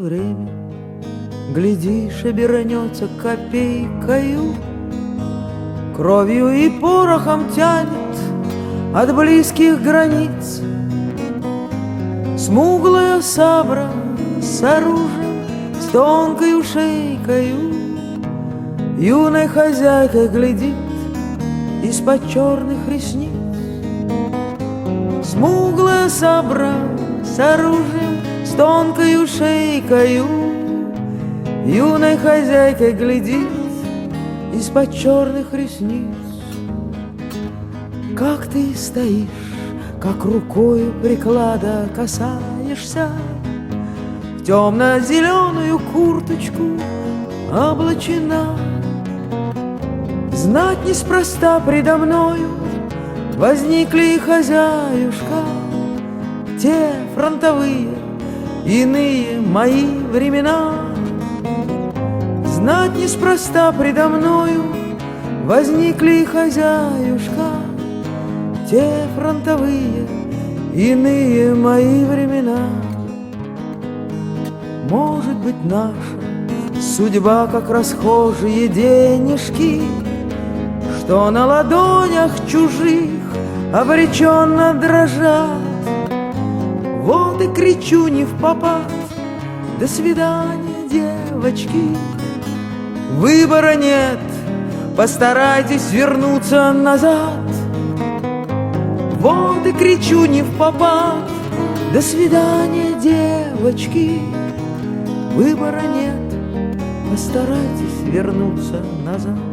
время, Глядишь, обернется копейкою, Кровью и порохом тянет от близких границ. Смуглая сабра с оружием, с тонкой шейкою, Юной хозяйкой глядит из-под черных ресниц. Смуглая сабра с оружием, с тонкой шейкою, Юной хозяйкой глядит из-под черных ресниц. Как ты стоишь, как рукою приклада касаешься В темно-зеленую курточку облачена Знать неспроста предо мною Возникли хозяюшка Те фронтовые, иные мои времена. Знать неспроста предо мною Возникли хозяюшка. Те фронтовые, иные мои времена. Может быть наша судьба, как расхожие денежки Что на ладонях чужих обреченно дрожат Вот и кричу не в попад. До свидания, девочки Выбора нет, постарайтесь вернуться назад Вот и кричу не в попад. До свидания, девочки Выбора нет, постарайтесь вернуться назад